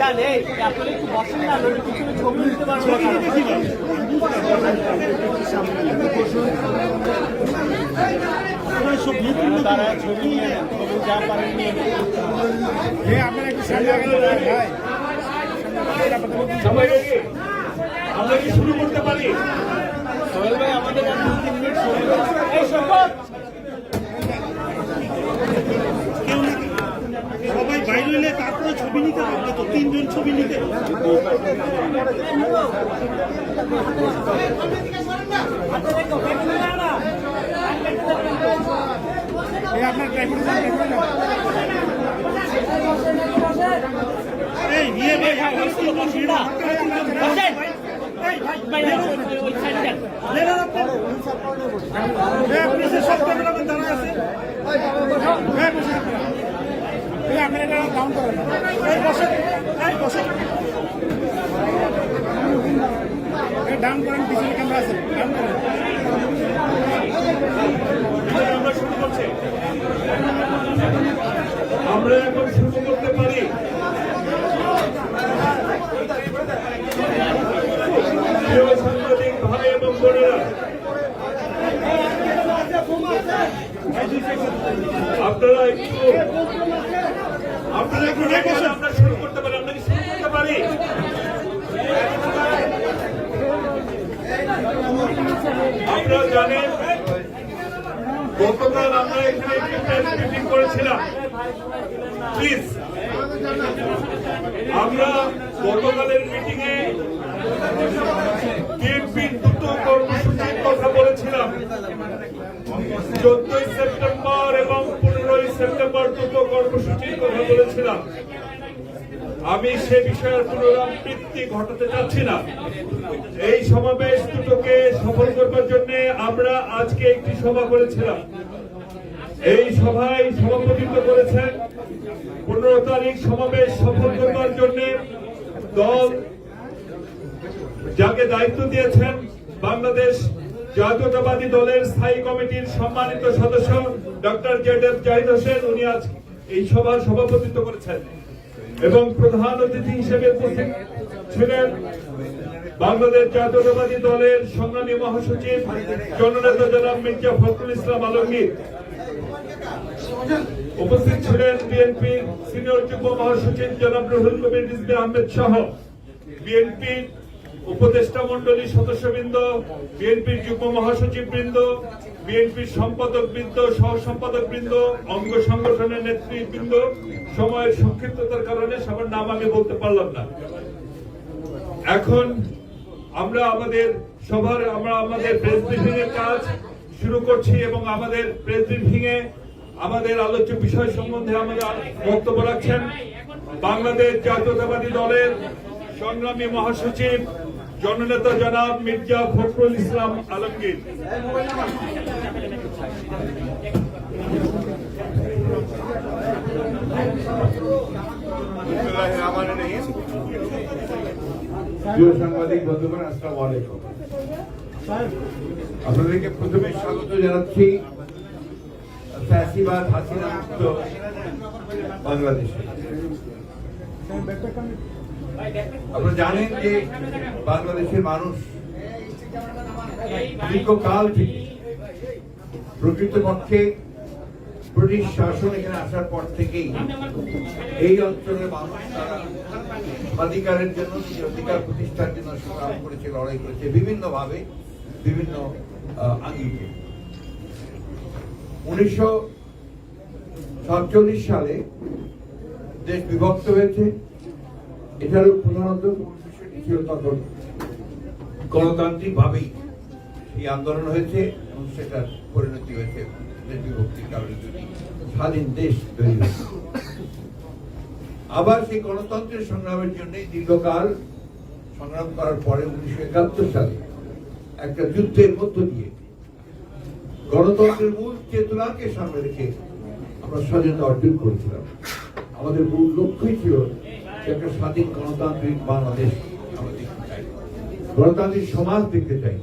জানে আপনারা একটু বসেন না নইলে পিছনে ছবি নিতে পারব না তারা ছবি নিয়ে নেন। ছবি যা পারেন নিয়ে নেন। সবাই রেডি আমরা কি শুরু করতে পারি সোহেল ভাই আমাদের আর দু তিন সবাই বাইরে হইলে তারপরে ছবি নিতে পারবে তো তিনজন ছবি নিতে আপনারা এটা ডাউন করেন। পিছনে ক্যামেরা আছে। ডাউন করেন। আমরা শুরু করছি। আমরা এখন শুরু করতে পারি। সাংবাদিক ভাই এবং বোনেরা, আপনারা একটু আপনারা একটু আমরা শুরু করতে পারি, আমরা কি শুরু করতে পারি? আপনারা জানেন গতকাল আমরা এখানে একটি প্রেস মিটিং করেছিলাম। প্লিজ আমরা গতকালের মিটিং এ দুটো কর্মসূচির কথা বলেছিলাম। চোদ্দই সেপ্টেম্বর এবং পনেরোই সেপ্টেম্বর দুটো কর্মসূচির কথা বলেছিলাম। আমি সে বিষয়ের পুনরাবৃত্তি ঘটাতে চাচ্ছি না। এই সমাবেশ দুটোকে সফল করবার জন্য আমরা আজকে একটি সভা করেছিলাম। এই সভায় সভাপতিত্ব করেছেন পনেরো তারিখ সমাবেশ সফল করবার জন্য দল যাকে দায়িত্ব দিয়েছেন বাংলাদেশ জাতীয়তাবাদী দলের স্থায়ী কমিটির সম্মানিত সদস্য doctor Z F Zahid Hossain, উনি আজ এই সভার সভাপতিত্ব করেছেন। এবং প্রধান অতিথি হিসেবে উপস্থিত ছিলেন বাংলাদেশ জাতীয়তাবাদী দলের সংগ্রামী মহাসচিব, জননেতা জনাব মির্জা ফখরুল ইসলাম আলমগীর। উপস্থিত ছিলেন বিএনপির সিনিয়র যুগ্ম মহাসচিব জনাব রুহুল কবির রিজভী আহমেদ সহ। বিএনপির উপদেষ্টা মন্ডলী সদস্যবৃন্দ, বিএনপির যুগ্ম মহাসচিব বৃন্দ বিএনপির সম্পাদক বৃন্দ সহ সম্পাদক বৃন্দ অঙ্গ সংগঠনের নেতৃবৃন্দ। সময়ের সংক্ষিপ্ততার কারণে সবার নাম আমি বলতে পারলাম না। এখন আমরা আমাদের সভার, আমরা আমাদের প্রেস ব্রিফিং এর কাজ শুরু করছি এবং আমাদের প্রেস ব্রিফিং এ আমাদের আলোচ্য বিষয় সম্বন্ধে আমাদের বক্তব্য রাখছেন বাংলাদেশ জাতীয়তাবাদী দলের সংগ্রামী মহাসচিব জননেতা জনাব মির্জা ফখরুল ইসলাম আলমগীর। সাংবাদিক আপনাদেরকে প্রথমে স্বাগত জানাচ্ছি বাংলাদেশে। আপনারা জানেন যে বাংলাদেশের মানুষ দীর্ঘকাল থেকে প্রকৃতপক্ষে ব্রিটিশ শাসন এখানে আসার পর থেকেই এই অঞ্চলের মানুষ অধিকারের জন্য অধিকার প্রতিষ্ঠার জন্য সংগ্রাম করেছে, লড়াই করেছে বিভিন্ন ভাবে বিভিন্ন আঙ্গিকে। উনিশশো সাতচল্লিশ সালে দেশ বিভক্ত হয়েছে। এটারও প্রধানত ছিল তখন এই আন্দোলন হয়েছে এবং সেটার পরিণতি হয়েছে বিভক্তির কারণে দুটি স্বাধীন দেশ তৈরি আবার সেই গণতন্ত্রের সংগ্রামের জন্য দীর্ঘকাল সংগ্রাম করার পরে উনিশশো একাত্তর সালে একটা যুদ্ধের মধ্য দিয়ে গণতন্ত্রের মূল চেতনাকে সামনে রেখে আমরা স্বাধীনতা অর্জন করেছিলাম। আমাদের মূল লক্ষ্যই ছিল একটা স্বাধীন গণতান্ত্রিক বাংলাদেশ গণতান্ত্রিক সমাজ দেখতে চাই।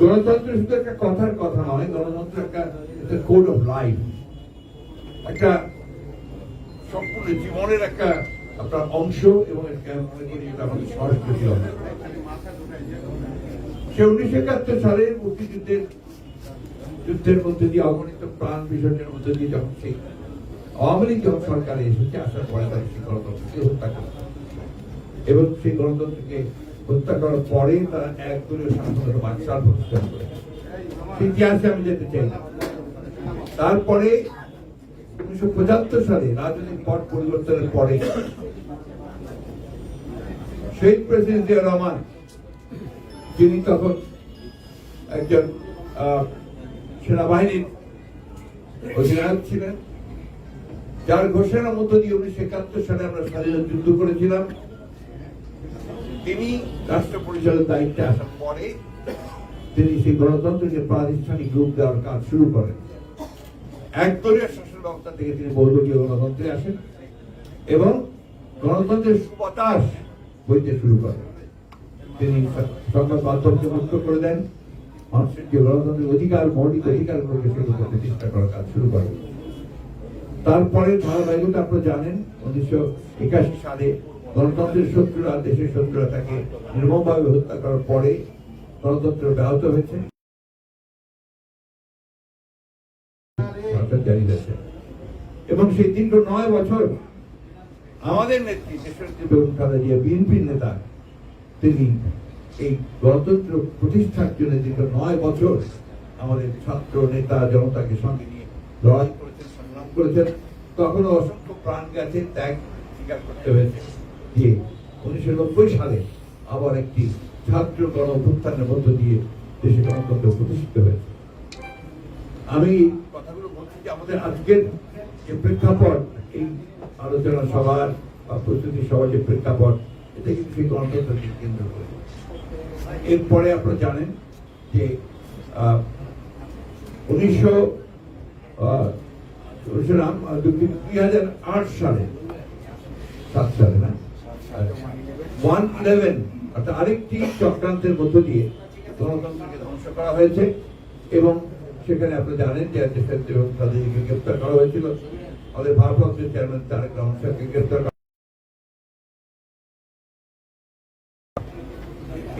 গণতন্ত্র শুধু একটা কথার কথা নয়, গণতন্ত্র একটা কোড অফ লাইফ একটা সম্পূর্ণ জীবনের একটা আপনার অংশ এবং সংস্কৃতি সে উনিশশো একাত্তর সালে মুক্তিযুদ্ধের, যুদ্ধের মধ্যে দিয়ে, অগণিত প্রাণ বিসর্জনের মধ্যে দিয়ে যখন সেই আওয়ামী লীগ যখন সরকারে এসেছে আসার পরে তারা গণতন্ত্রকে হত্যা করে এবং সেই গণতন্ত্রকে হত্যা করার পরে তারা এক দলীয় শাসনের বাকশাল প্রতিষ্ঠান করে ইতিহাসে আমি যেতে চাই। তারপরে উনিশশো পঁচাত্তর সালে রাজনৈতিক পট পরিবর্তনের পরে শহীদ প্রেসিডেন্ট জিয়া রহমান, যিনি তখন একজন সেনাবাহিনীর অধিনায়ক ছিলেন যার ঘোষণার মধ্য দিয়ে উনিশশো একাত্তর সালে আমরা স্বাধীনতা যুদ্ধ করেছিলাম, তিনি রাষ্ট্র পরিচালনার দায়িত্বে আসার পরে তিনি সেই গণতন্ত্রকে প্রাতিষ্ঠানিক রূপ দেওয়ার কাজ শুরু করেন। একদলীয় শাসন ব্যবস্থা থেকে তিনি বহুদলীয় গণতন্ত্রে আসেন এবং গণতন্ত্রের সুবাতাস বইতে শুরু করেন। তিনি সংবাদ মাধ্যমকে মুক্ত করে দেন, মানুষের যে গণতান্ত্রিক অধিকার, মৌলিক অধিকারগুলোকে সেগুলো প্রতিষ্ঠা করার কাজ শুরু করেন। তারপরে ধারাবাহিকতা আপনারা জানেন, উনিশশো একাশি সালে গণতন্ত্রের শত্রুরা, দেশের শত্রুরা তাকে নির্মমভাবে হত্যা করার পরে গণতন্ত্র ব্যাহত হয়েছে। এবং সেই দীর্ঘ নয় বছর আমাদের নেত্রী বিএনপির নেতা, তিনি এই গণতন্ত্র প্রতিষ্ঠার জন্য দীর্ঘ নয় বছর আমাদের ছাত্র, নেতা, জনতাকে সঙ্গে নিয়ে লড়াই করেছেন, তখনও অসংখ্য প্রাণ গেছে ত্যাগ স্বীকার করতে হয়েছে। যে উনিশশো নব্বই সালে আবার একটি ছাত্র গণ অভ্যুত্থানের মধ্য দিয়ে দেশে গণতন্ত্র প্রতিষ্ঠিত হয়েছে। আমি কথাগুলো বলছি যে আমাদের আজকের যে প্রেক্ষাপট, এই আলোচনা সভার বা প্রস্তুতি সভার যে প্রেক্ষাপট, এটা কিন্তু সেই গণতন্ত্রকে কেন্দ্র করে। এরপরে আপনারা জানেন যে উনিশশো আহ, দুই হাজার আট সালে সাত সালে না? ওয়ান ইলেভেন অর্থাৎ আরেকটি চক্রান্তের মধ্য দিয়ে গণতন্ত্রকে ধ্বংস করা হয়েছে এবং সেখানে আপনি জানেন যে এবং তাদেরকে গ্রেপ্তার করা হয়েছিল। আমাদের ভারপ্রাপ্ত চেয়ারম্যান তারেক রহমান সাহেবকে গ্রেপ্তার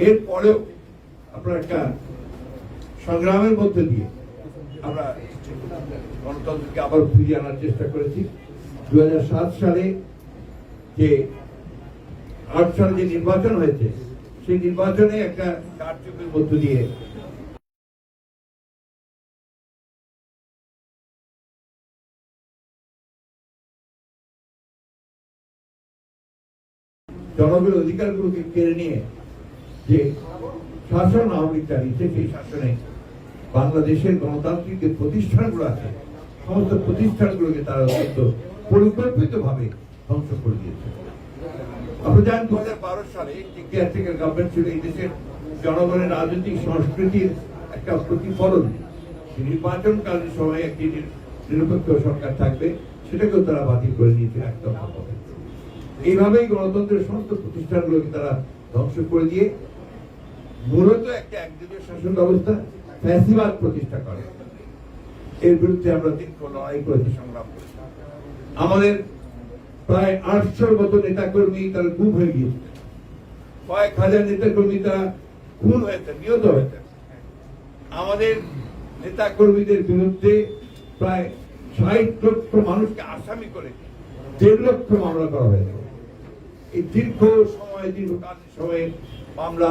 এরপরেও আপনার একটা সংগ্রামের মধ্যে দিয়ে আমরা গণতন্ত্রকে আবার ফিরিয়ে আনার চেষ্টা করেছি। দু হাজার সাত সালে যে, আট সালে যে নির্বাচন হয়েছে, সেই নির্বাচনে একটা কারচুপির মধ্য দিয়ে জনগণের অধিকারগুলোকে কেড়ে নিয়ে যে শাসন আওয়ামী লীগ চালিয়েছে সেই শাসনে বাংলাদেশের গণতান্ত্রিক যে প্রতিষ্ঠানগুলো আছে, সমস্ত প্রতিষ্ঠানগুলোকে তারা অত্যন্ত পরিকল্পিত ভাবে ধ্বংস করে দিয়েছে। আপনি জানেন দু হাজার বারো সালে কেয়ারটেকার গভর্নমেন্ট ছিল এই দেশের জনগণের রাজনৈতিক সংস্কৃতির একটা প্রতিফলন। নির্বাচনকালীন সময় একটি নির- নিরপেক্ষ সরকার থাকবে, সেটাকেও তারা বাতিল করে দিয়েছে একদম এইভাবেই গণতন্ত্রের সমস্ত প্রতিষ্ঠানগুলোকে তারা ধ্বংস করে দিয়ে, মূলত একটা একদলীয় শাসন ব্যবস্থা ফ্যাসিবাদ প্রতিষ্ঠা করে। এর বিরুদ্ধে আমরা দীর্ঘ লড়াই করেছি, সংগ্রাম আমাদের প্রায় আটশোর মতো নেতা কর্মী তারা গুম হয়ে গিয়েছে। কয়েক হাজার নেতা কর্মী তারা খুন হয়েছে, নিহত হয়েছে। আমাদের নেতা কর্মীদের বিরুদ্ধে প্রায় ষাট লক্ষ মানুষকে আসামি করে দেড় লক্ষ মামলা করা হয়েছে। এই দীর্ঘ সময় দীর্ঘকালীন সময়ে মামলা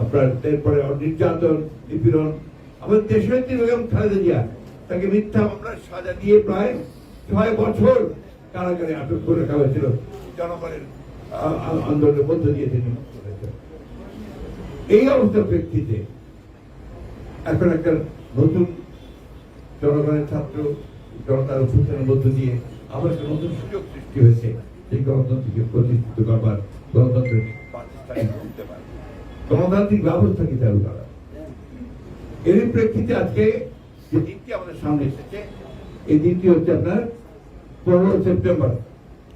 আপনার এরপরে নির্যাতন নিপীড়ন, আমাদের দেশের বেগম খালেদা জিয়া, তাকে মিথ্যা মামলার সাজা দিয়ে প্রায় ছয় বছর কারাগারে আটক করে রাখা হয়েছিল। জনগণের আন্দোলনের মধ্য দিয়ে তিনি এই অবস্থার প্রেক্ষিতে এখন একটা নতুন জনগণের ছাত্র, জনতার অভ্যুত্থানের মধ্য দিয়ে আবার একটা নতুন সুযোগ সৃষ্টি হয়েছে এই গণতন্ত্রকে প্রতিষ্ঠিত করবার গণতন্ত্রের প্রাতিষ্ঠানিক করতে পারে। গণতান্ত্রিক ব্যবস্থাকে চালু করা? এরই প্রেক্ষিতে আজকে যে দিনটি আমাদের সামনে এসেছে, এই দিনটি হচ্ছে আপনার পনেরো সেপ্টেম্বর,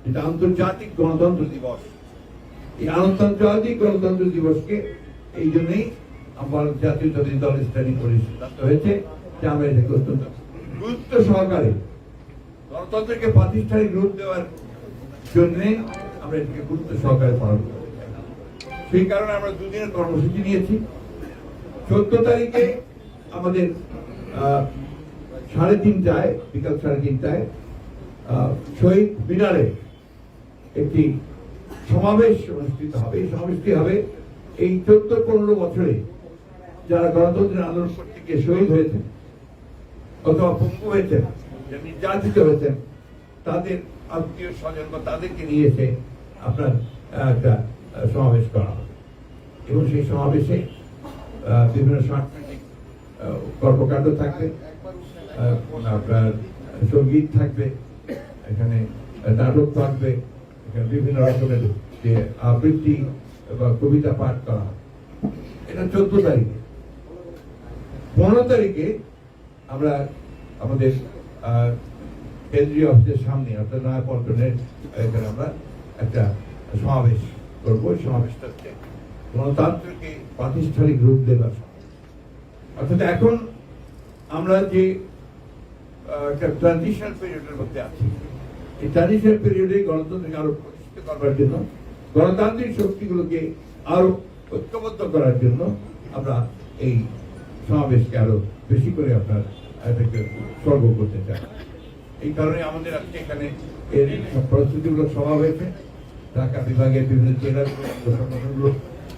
যেটা আন্তর্জাতিক গণতন্ত্র দিবস। এই আন্তর্জাতিক গণতন্ত্র দিবসকে এই জন্যই আমার জাতীয় জাতীয় দল স্টাডি করে সিদ্ধান্ত হয়েছে যে আমরা এটাকে অত্যন্ত গুরুত্ব সহকারে গণতন্ত্রকে প্রাতিষ্ঠানিক রূপ দেওয়ার জন্যে আমরা এটাকে গুরুত্ব সহকারে পালন চাই সেই কারণে আমরা দুদিনের কর্মসূচি নিয়েছি। চোদ্দ তারিখে আমাদের সাড়ে তিনটায়, বিকাল সাড়ে তিনটায় শহীদ মিনারে একটি সমাবেশ অনুষ্ঠিত হবে। এই সমাবেশটি হবে এই চোদ্দ পনেরো বছরে যারা গণতন্ত্রের আন্দোলন গিয়ে শহীদ হয়েছেন, অথবা পঙ্গু হয়েছেন নির্যাতিত হয়েছেন, তাদের আত্মীয় স্বজন বা তাদেরকে নিয়ে এসে আপনার একটা সমাবেশ করা এবং সেই সমাবেশে বিভিন্ন সাংস্কৃতিক কর্মকাণ্ড থাকবে আপনার সংগীত থাকবে, এখানে নাটক থাকবে, এখানে বিভিন্ন রকমের যে আবৃত্তি বা কবিতা পাঠ করা এটা চোদ্দ তারিখে। পনেরো তারিখে আমরা আমাদের কেন্দ্রীয় অফিসের সামনে, অর্থাৎ নয়াপল্টনের এখানে আমরা একটা সমাবেশ করব। সমাবেশটা গণতন্ত্রকে প্রাতিষ্ঠানিক রূপ সমাবেশ। অর্থাৎ এখন আমরা যে একটা ট্রানজিশন পিরিয়ডের মধ্যে আছি, এই ট্রানজিশন পিরিয়ডে গণতন্ত্রকে আরও প্রতিষ্ঠিত করবার জন্য, গণতান্ত্রিক শক্তিগুলোকে আরও ঐক্যবদ্ধ করার জন্য আমরা এই সমাবেশকে আরও বেশি করে আপনার এটাকে সর্ব করতে চাই এই কারণে আমাদের আজকে এখানে এর প্রস্তুতিমূলক সভা হয়েছে ঢাকা বিভাগের বিভিন্ন জেলার সংগঠনগুলো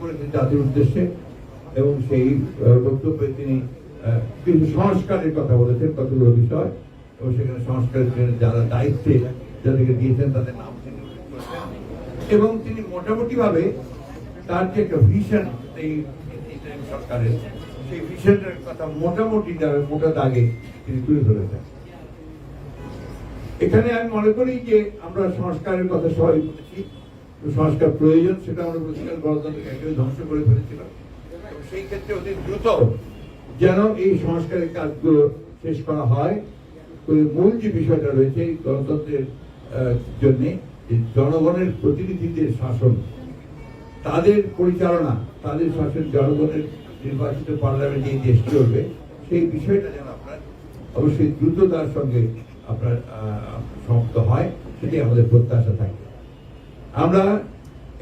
করেছেন জাতির উদ্দেশ্যে এবং সেই বক্তব্যে তিনি কিছু সংস্কারের কথা বলেছেন, কতগুলো বিষয়, এবং সেখানে সংস্কারের জন্য যারা দায়িত্বে যাদেরকে দিয়েছেন তাদের নাম তিনি এবং তিনি মোটামুটি ভাবে তার যে একটা ভিশন এই সরকারের, সেই ভিশনের কথা মোটামুটি যাবে মোটা দাগে তিনি তুলে ধরেছেন। এখানে আমি মনে করি যে আমরা সংস্কারের কথা সবাই বলেছি। সংস্কার প্রয়োজন সেটা আমরা বলেছিলাম গণতন্ত্রকে একেবারে ধ্বংস করে ফেলেছিলাম। সেই ক্ষেত্রে অতি দ্রুত যেন এই সংস্কারের কাজগুলো শেষ করা হয় মূল যে বিষয়টা রয়েছে গণতন্ত্রের জন্য জনগণের প্রতিনিধিদের শাসন তাদের পরিচালনা তাদের শাসন জনগণের নির্বাচিত পার্লামেন্টে এই দেশ চলবে সেই বিষয়টা যেন আপনার অবশ্যই দ্রুততার সঙ্গে আপনার সমাপ্ত হয় সেটাই আমাদের প্রত্যাশা থাকে। আমরা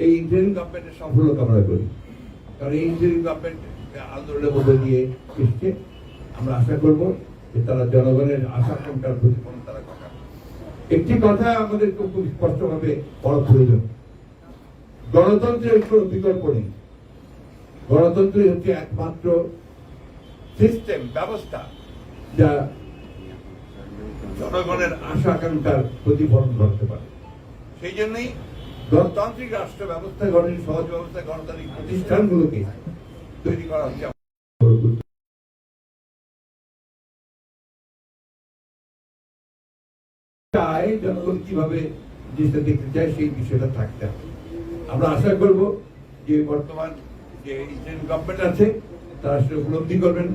এই ইন্টারিম গভর্নমেন্টের সাফল্য কামনা করি। কারণ এই ইন্টারিম গভর্নমেন্ট আন্দোলনের মধ্যে দিয়ে এসছে। আমরা আশা করব যে তারা জনগণের আশা আকাঙ্ক্ষার প্রতিফলন তারা ঘটাবে। একটি কথা আমাদের খুব স্পষ্টভাবে বড় প্রয়োজন। গণতন্ত্রের কোনো বিকল্প নেই। গণতন্ত্রই হচ্ছে একমাত্র সিস্টেম ব্যবস্থা যা জনগণের আশা আকাঙ্ক্ষার প্রতিফলন ঘটতে পারে। সেই জন্যই গণতান্ত্রিক রাষ্ট্র ব্যবস্থা গঠনের সহজ ব্যবস্থা গণতান্ত্রিক প্রতিষ্ঠানগুলোকে তৈরি করা হচ্ছে। জনগণ কীভাবে জিনিসটা দেখতে চায় সেই বিষয়টা থাকতে হবে। আমরা আশা করব যে বর্তমান যে ইন্ডিয়ান গভর্নমেন্ট আছে, তারা সেটা উপলব্ধি করবেন।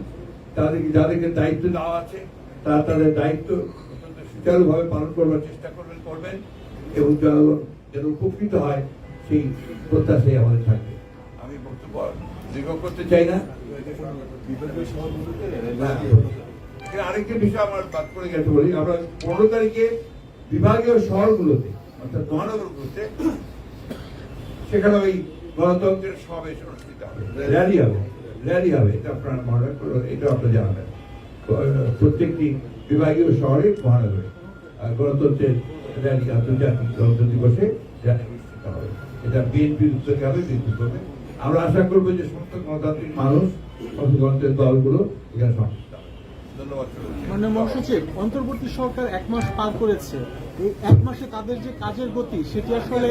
তাদেরকে যাদেরকে দায়িত্ব দেওয়া আছে, তারা তাদের দায়িত্ব সুচারুভাবে পালন করবার চেষ্টা করবেন করবেন এবং জনগণ যেন উপকৃত হয় সেই প্রত্যাশাই আমাদের থাকবে। আমি বক্তব্য দীর্ঘ করতে চাই না। আরেকটা বিষয় আমার বাদ করে গেছে বলি। আমরা পনেরো তারিখে বিভাগীয় শহরগুলোতে অর্থাৎ মহানগরগুলোতে সেখানে ওই গণতন্ত্রের সমাবেশ অনুষ্ঠিত হবে। র্যালি হবে র্যালি হবে এটা আপনারা মনে এটা আপনারা জানাবেন। প্রত্যেকটি বিভাগীয় শহরে মহানগরে আর গণতন্ত্রের র্যালি আন্তর্জাতিক গণতন্ত্র দিবসে হবে। এটা বিএনপির উদ্যোগে হবে বিএনপি করবে। আমরা আশা করব যে সমস্ত গণতান্ত্রিক মানুষ সমস্ত গণতান্ত্রিক দলগুলো এখানে হবে। মানে মহাসচিব অন্তর্বর্তী সরকার এক মাস পার করেছে। এই এক মাসে তাদের যে কাজের গতি সেটি আসলে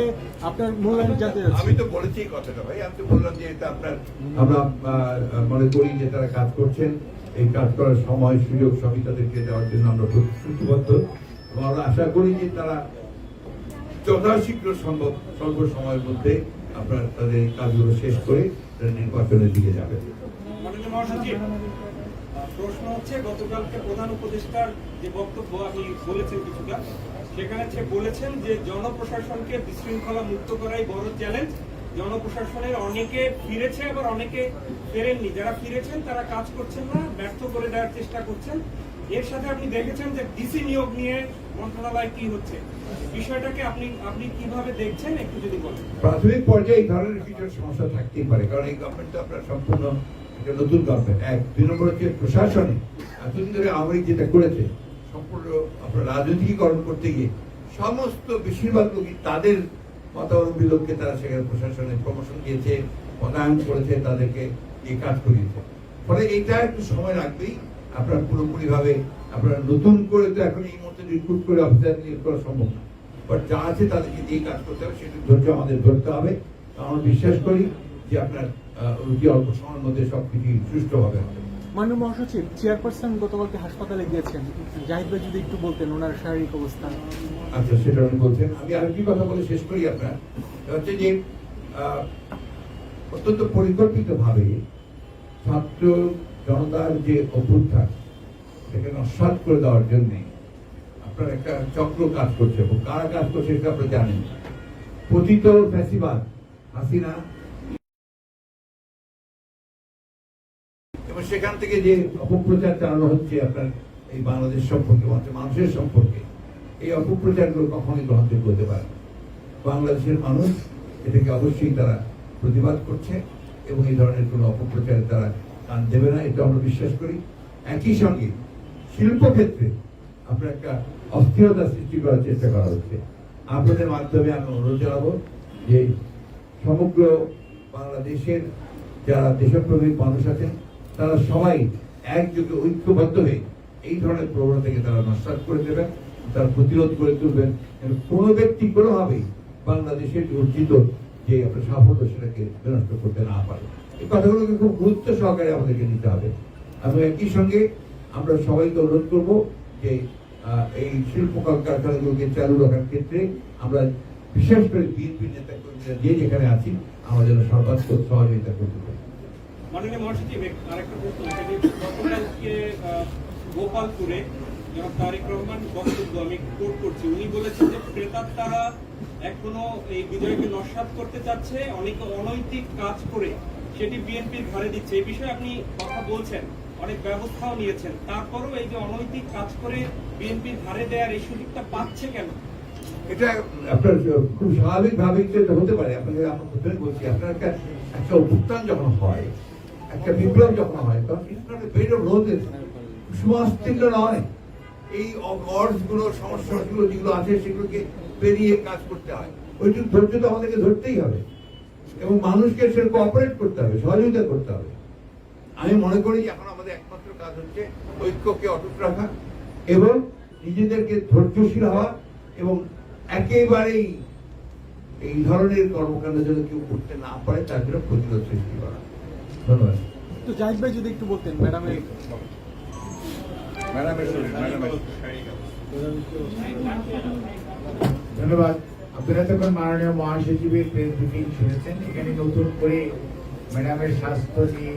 আপনার মূল্যায়ন জানতে আমি তো বলেছি কথাটা ভাই আমি তো বললাম যে এটা আপনার আমরা আহ, মনে করি যে তারা কাজ করছেন। এই কাজ করার সময় সুযোগ সবই তাদেরকে দেওয়ার জন্য আমরা প্রতিশ্রুতিবদ্ধ। আমরা আশা করি যে তারা যথাশীঘ্র সম্ভব, স্বল্প সময়ের মধ্যে আপনার তাদের কাজগুলো শেষ করে নির্বাচনের দিকে যাবে প্রশ্ন হচ্ছে, গতকালকে প্রধান উপদেষ্টার যে বক্তব্য আপনি বলেছেন কিছুটা, সেখানে বলেছেন যে জনপ্রশাসনকে বিশৃঙ্খলা মুক্ত করাই বড় চ্যালেঞ্জ। জনপ্রশাসনের অনেকে ফিরেছে, আবার অনেকে ফেরেননি। যারা ফিরেছেন, তারা কাজ করছেন না, ব্যর্থ করে দেওয়ার চেষ্টা করছেন। এর সাথে আপনি দেখেছেন যে ডিসি নিয়োগ নিয়ে মন্ত্রণালয় কি হচ্ছে? বিষয়টাকে আপনি আপনি কীভাবে দেখছেন, একটু যদি বলেন। প্রাথমিক পর্যায়ে এই ধরনের কিছু সমস্যা থাকতেই পারে, কারণ এই গভর্নমেন্ট তো আপনার সম্পূর্ণ একটা নতুন গভর্নমেন্ট এক, দুই নম্বর হচ্ছে প্রশাসনে এতদিন ধরে লীগ যেটা করেছে, সম্পূর্ণ আপনার রাজনীতিকরণ করতে গিয়ে সমস্ত বেশিরভাগ লোকই তাদের মতাবলম্বী লোককে তারা সেখানে প্রশাসনে প্রমোশন দিয়েছে পদায়ন করেছে, তাদেরকে দিয়ে কাজ করিয়েছে। ফলে এটা একটু সময় লাগবেই। আপনার পুরোপুরি ভাবে আপনার নতুন করে তো এখন এই মুহূর্তে রিক্রুট করে অফিসার নিয়োগ করা সম্ভব না। বাট যা আছে তাদেরকে দিয়ে কাজ করতে হবে সেটা ধৈর্য আমাদের ধরতে হবে। আমরা বিশ্বাস করি যে আপনার অতি অল্প সময়ের মধ্যে সবকিছু সুষ্ঠুভাবে হবে। মাননীয় মহাসচিব চেয়ারপারসন গতকালকে হাসপাতালে গিয়েছেন। জাহিদ ভাই যদি একটু বলতেন ওনার শারীরিক অবস্থা। আচ্ছা সেটা উনি বলছেন। আমি আরেকটি কথা বলে শেষ করি আপনার। হচ্ছে যে অত্যন্ত পরিকল্পিত ভাবে ছাত্র জনতার যে অভ্যুত্থান, সেটাকে নস্বাত করে দেওয়ার জন্য আপনার একটা চক্র কাজ করছে। এবং কারা কাজ করছে সেটা আপনারা জানেন। পতিত ফ্যাসিবাদ, হাসিনা। এবং সেখান থেকে যে অপপ্রচার চালানো হচ্ছে আপনার এই বাংলাদেশ সম্পর্কে মানুষের সম্পর্কে, এই অপপ্রচারগুলো কখনোই গ্রহণযোগ্য হতে পারে বাংলাদেশের মানুষ এটাকে অবশ্যই তারা প্রতিবাদ করছে, এবং এই ধরনের কোনো অপপ্রচারে তারা দেবে না এটা আমরা বিশ্বাস করি। একই সঙ্গে শিল্পক্ষেত্রে আপনার একটা অস্থিরতা সৃষ্টি করার চেষ্টা করা হচ্ছে। আপনাদের মাধ্যমে আমি অনুরোধ জানাব যে সমগ্র বাংলাদেশের যারা দেশপ্রেমিক মানুষ আছেন, তারা সবাই একযোগে ঐক্যবদ্ধ হয়ে এই ধরনের প্রবণতাকে তারা নস্বাত করে দেবেন, তারা প্রতিরোধ করে তুলবেন। কোনো ব্যক্তি কোনোভাবেই বাংলাদেশের অর্জিত যে আপনার সাফল্য সেটাকে বিনষ্ট করতে না পারে। এই কথাগুলোকে খুব গুরুত্ব সহকারে আমাদেরকে নিতে হবে। এবং একই সঙ্গে আমরা সবাইকে অনুরোধ করব যে এই শিল্প কলকারখানাগুলোকে চালু রাখার ক্ষেত্রে আমরা বিশেষ করে বিএনপি নেতা কর্মীরা যে যেখানে আছি, আমরা যেন সর্বাত্মক সহযোগিতা করতে পারি। তারা এখনও এই বিজয়কে নস্বাত করতে চাচ্ছে, অনেকে অনৈতিক কাজ করে সেটি বিএনপির ঘাড়ে দিচ্ছে এই বিষয়ে আপনি কথা বলছেন, অনেক ব্যবস্থাও নিয়েছেন। তারপরও এই যে অনৈতিক কাজ করে বিএনপির ঘাড়ে দেওয়ার এই সুযোগটা পাচ্ছে কেন? এটা আপনার খুব হতে পারে। আপনাকে বলছি, আপনার একটা একটা অভ্যুত্থান যখন হয়, একটা বিপ্লব যখন হয়, তখন বেড অফ রোজেস সুমাস্তীর্ণ নয়। এই সমস্যাগুলো যেগুলো আছে, সেগুলোকে পেরিয়ে কাজ করতে হয়। ওইটুকু ধৈর্য তো আমাদেরকে ধরতেই হবে। এবং মানুষকে সে কোঅপারেট করতে হবে সহযোগিতা করতে হবে। আমি মনে করি এখন আমাদের একমাত্র কাজ হচ্ছে ঐক্যকে অটুট রাখা এবং নিজেদেরকে ধৈর্যশীল হওয়া এবং একেবারেই এই ধরনের কর্মকাণ্ড যেন কেউ করতে না পারে তার জন্য প্রতিরোধ সৃষ্টি করা। ধন্যবাদ। তো জাহিদ ভাই যদি একটু বলতেন ম্যাডামের ধন্যবাদ। আপনারা তখন মাননীয় মহাসচিবের প্রেস ব্রিফিং শুনেছেন। এখানে নতুন করে ম্যাডামের স্বাস্থ্য নিয়ে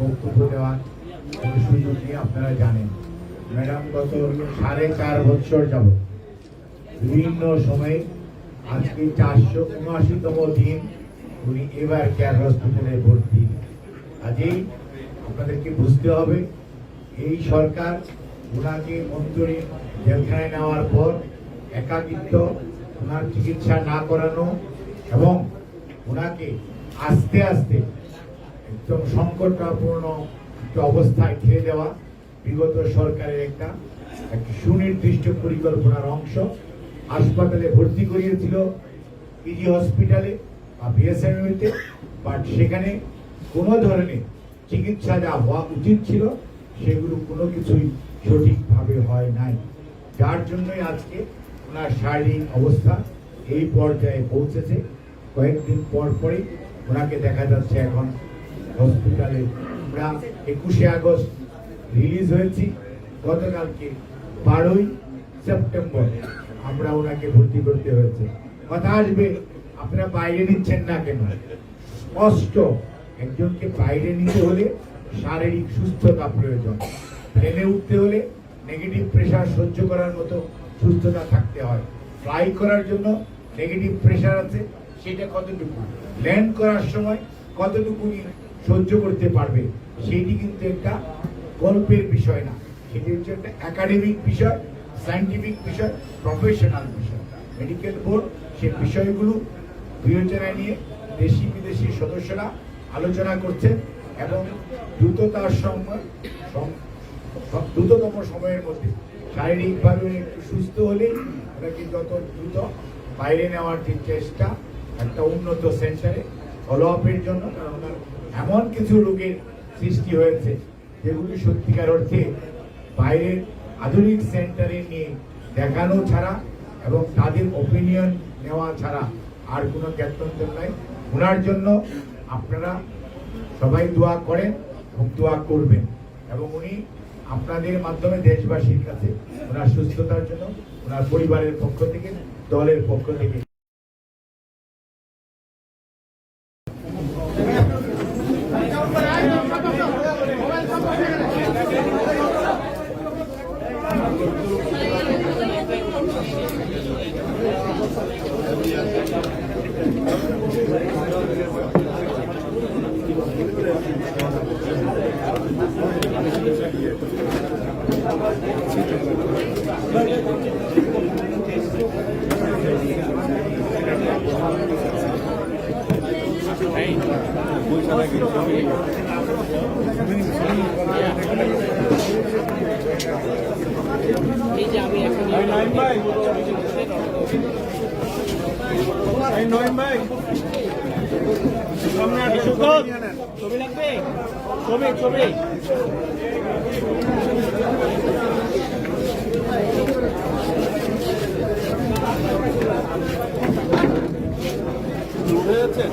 বক্তব্য দেওয়ার কোনো সুযোগ নিয়ে আপনারা জানেন। ম্যাডাম গত সাড়ে চার বছর যাবৎ বিভিন্ন সময়ে আজকে চারশো উনআশিতম দিন উনি এবার কেয়ার হসপিটালে ভর্তি। কাজেই আপনাদেরকে বুঝতে হবে, এই সরকার ওনাকে মন্ত্রী জেলখানায় নেওয়ার পর একাকিত্ব ওনার চিকিৎসা না করানো এবং ওনাকে আস্তে আস্তে একদম সংকটপূর্ণ একটা অবস্থায় ঠেলে দেওয়া বিগত সরকারের একটা একটা সুনির্দিষ্ট পরিকল্পনার অংশ। হাসপাতালে ভর্তি করিয়েছিল পিজি হসপিটালে বা বিএসএমইতে, বাট সেখানে কোনো ধরনের চিকিৎসা যা হওয়া উচিত ছিল, সেগুলো কোনো কিছুই সঠিকভাবে হয় নাই। যার জন্যই আজকে ওনার শারীরিক অবস্থা এই পর্যায়ে পৌঁছেছে। কয়েকদিন পর পরই ওনাকে দেখা যাচ্ছে এখন হসপিটালে আমরা একুশে আগস্ট রিলিজ হয়েছি। গতকালকে বারোই সেপ্টেম্বর আমরা ওনাকে ভর্তি করতে হয়েছে। কথা আসবে, আপনারা বাইরে নিচ্ছেন না কেন? স্পষ্ট, একজনকে বাইরে নিতে হলে শারীরিক সুস্থতা প্রয়োজন। প্লেনে উঠতে হলে নেগেটিভ প্রেশার সহ্য করার মতো সুস্থতা থাকতে হয়। ফ্লাই করার জন্য নেগেটিভ প্রেশার আছে, সেটা কতটুকু? ল্যান্ড করার সময় কতটুকু সহ্য করতে পারবে, সেটি কিন্তু একটা গল্পের বিষয় না। সেটি হচ্ছে একটা একাডেমিক বিষয় সায়েন্টিফিক বিষয় প্রফেশনাল বিষয়। মেডিকেল বোর্ড সে বিষয়গুলো বিবেচনায় নিয়ে দেশি বিদেশি সদস্যরা আলোচনা করছেন এবং দ্রুততার সময় সম- দ্রুততম সময়ের মধ্যে শারীরিকভাবে একটু সুস্থ হলেই ওনাকে যত দ্রুত বাইরে নেওয়ার যে চেষ্টা, একটা উন্নত সেন্টারে ফলো আপের জন্য, কারণ ওনার এমন কিছু রোগের সৃষ্টি হয়েছে, যেগুলি সত্যিকার অর্থে বাইরের আধুনিক সেন্টারে নিয়ে দেখানো ছাড়া এবং তাদের ওপিনিয়ন নেওয়া ছাড়া আর কোনো জ্ঞাতন্তর নাই। ওনার জন্য আপনারা সবাই দোয়া করেন এবং দোয়া করবেন। এবং উনি আপনাদের মাধ্যমে দেশবাসীর কাছে ওনার সুস্থতার জন্য ওনার পরিবারের পক্ষ থেকে দলের পক্ষ থেকে এই যে আমি এখন এই নয়ন ভাই এই নয়ন ভাই সামনে আসেন, সুগত, ছবি লাগবে? ছবি ছবি। হয়েছে